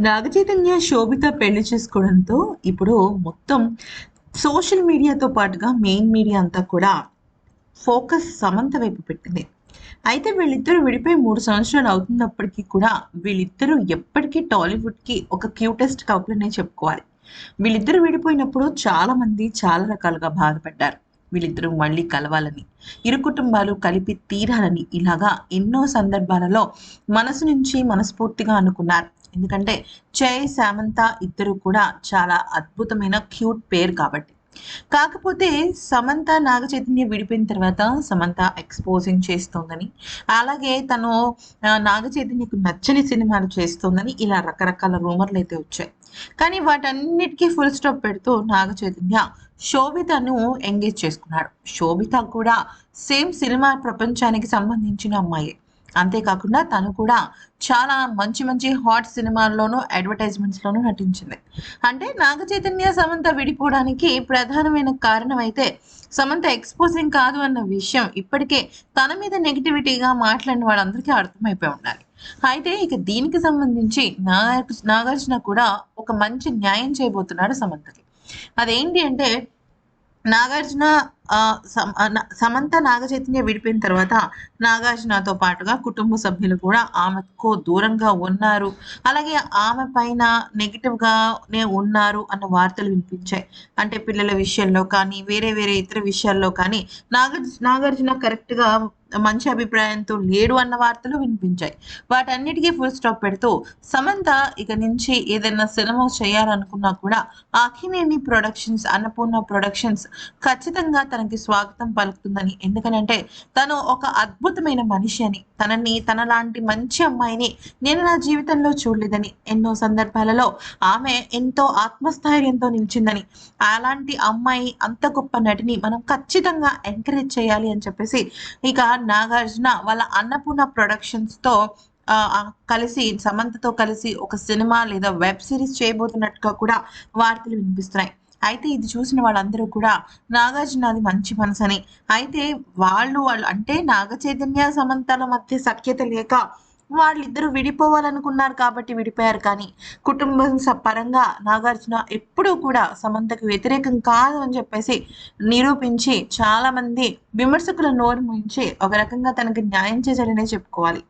నాగచైతన్య శోభిత పెళ్ళి చేసుకోవడంతో ఇప్పుడు మొత్తం సోషల్ మీడియాతో పాటుగా మెయిన్ మీడియా అంతా కూడా ఫోకస్ సమంత వైపు పెట్టింది. అయితే వీళ్ళిద్దరూ విడిపోయి మూడు సంవత్సరాలు అవుతున్నప్పటికీ కూడా వీళ్ళిద్దరూ ఎప్పటికీ టాలీవుడ్కి ఒక క్యూటెస్ట్ కపుల్ చెప్పుకోవాలి. వీళ్ళిద్దరూ విడిపోయినప్పుడు చాలా మంది చాలా రకాలుగా బాధపడ్డారు. వీళ్ళిద్దరూ మళ్ళీ కలవాలని ఇరు కుటుంబాలు కలిపి తీరాలని ఇలాగా ఎన్నో సందర్భాలలో మనసు నుంచి మనస్ఫూర్తిగా అనుకున్నారు. ఎందుకంటే జై సామంత ఇద్దరు కూడా చాలా అద్భుతమైన క్యూట్ పేరు కాబట్టి. కాకపోతే సమంత నాగ చైతన్య విడిపోయిన తర్వాత సమంత ఎక్స్పోజింగ్ చేస్తోందని అలాగే తను నాగచైతన్యకు నాగ చైతన్యకు నచ్చని సినిమాలు చేస్తోందని ఇలా రకరకాల రూమర్లు అయితే వచ్చాయి. కానీ వాటన్నిటికీ ఫుల్ స్టాప్ పెడుతూ నాగ చైతన్య శోభితను ఎంగేజ్ చేసుకున్నాడు. శోభిత కూడా సేమ్ సినిమా ప్రపంచానికి సంబంధించిన అమ్మాయి. అంతేకాకుండా తను కూడా చాలా మంచి మంచి హాట్ సినిమాల్లోనూ అడ్వర్టైజ్మెంట్స్లోనూ నటించింది. అంటే నాగ చైతన్య సమంత విడిపోవడానికి ప్రధానమైన కారణం అయితే సమంత ఎక్స్పోజింగ్ కాదు అన్న విషయం ఇప్పటికే తన మీద నెగిటివిటీగా మాట్లాడిన వాళ్ళందరికీ అర్థమైపోయి ఉండాలి. అయితే ఇక దీనికి సంబంధించి నాగార్జున కూడా ఒక మంచి న్యాయం చేయబోతున్నాడు సమంతకి. అదేంటి అంటే నాగార్జున సమంత నాగచైతన్య విడిపోయిన తర్వాత నాగార్జునతో పాటుగా కుటుంబ సభ్యులు కూడా ఆమెకు దూరంగా ఉన్నారు. అలాగే ఆమె పైన నెగిటివ్గానే ఉన్నారు అన్న వార్తలు వినిపించాయి. అంటే పిల్లల విషయంలో కానీ వేరే వేరే ఇతర విషయాల్లో కానీ నాగార్జు నాగార్జున కరెక్ట్గా మంచి అభిప్రాయంతో లేడు అన్న వార్తలు వినిపించాయి. వాటన్నిటికీ ఫుల్ స్టాప్ పెడుతూ సమంత ఇక నుంచి ఏదైనా సినిమా చేయాలనుకున్నా కూడా అఖినేని ప్రొడక్షన్స్ అన్నపూర్ణ ప్రొడక్షన్స్ ఖచ్చితంగా తనకి స్వాగతం పలుకుతుందని. ఎందుకనంటే తను ఒక అద్భుతమైన మనిషి అని తనని తన లాంటి మంచి అమ్మాయిని నేను నా జీవితంలో చూడలేదని. ఎన్నో సందర్భాలలో ఆమె ఎంతో ఆత్మస్థైర్యంతో నిలిచిందని. అలాంటి అమ్మాయి అంత గొప్ప నటిని మనం ఖచ్చితంగా ఎంకరేజ్ చేయాలి అని చెప్పేసి ఇక నాగార్జున వాళ్ళ అన్నపూర్ణ ప్రొడక్షన్స్తో కలిసి సమంతతో కలిసి ఒక సినిమా లేదా వెబ్ సిరీస్ చేయబోతున్నట్టుగా కూడా వార్తలు వినిపిస్తున్నాయి. అయితే ఇది చూసిన వాళ్ళందరూ కూడా నాగార్జున అది మంచి మనసు అని అయితే వాళ్ళు వాళ్ళు అంటే నాగ చైతన్య సమంతల మధ్య సఖ్యత లేక వాళ్ళిద్దరూ విడిపోవాలనుకున్నారు కాబట్టి విడిపోయారు. కానీ కుటుంబం పరంగా నాగార్జున ఎప్పుడూ కూడా సమంతకు వ్యతిరేకం కాదు అని చెప్పేసి నిరూపించి చాలామంది విమర్శకుల నోరు ముంచి ఒక రకంగా తనకు న్యాయం చేశాడనే చెప్పుకోవాలి.